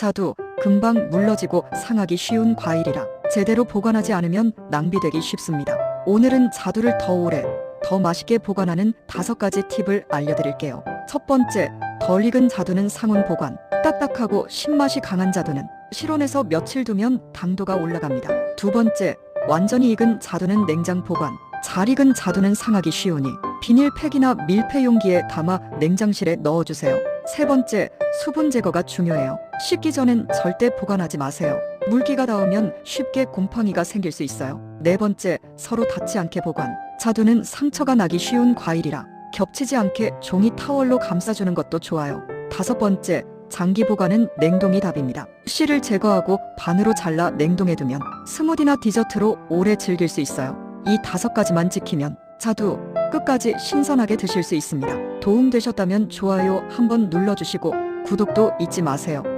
자두, 금방 물러지고 상하기 쉬운 과일이라 제대로 보관하지 않으면 낭비되기 쉽습니다. 오늘은 자두를 더 오래, 더 맛있게 보관하는 다섯 가지 팁을 알려드릴게요. 첫 번째, 덜 익은 자두는 상온 보관. 딱딱하고 신맛이 강한 자두는 실온에서 며칠 두면 당도가 올라갑니다. 두 번째, 완전히 익은 자두는 냉장 보관. 잘 익은 자두는 상하기 쉬우니 비닐팩이나 밀폐 용기에 담아 냉장실에 넣어주세요. 세 번째, 수분 제거가 중요해요. 씻기 전엔 절대 보관하지 마세요. 물기가 닿으면 쉽게 곰팡이가 생길 수 있어요. 네 번째, 서로 닿지 않게 보관. 자두는 상처가 나기 쉬운 과일이라 겹치지 않게 종이 타월로 감싸주는 것도 좋아요. 다섯 번째, 장기 보관은 냉동이 답입니다. 씨를 제거하고 반으로 잘라 냉동해 두면 스무디나 디저트로 오래 즐길 수 있어요. 이 다섯 가지만 지키면 자두 끝까지 신선하게 드실 수 있습니다. 도움되셨다면 좋아요 한번 눌러주시고 구독도 잊지 마세요.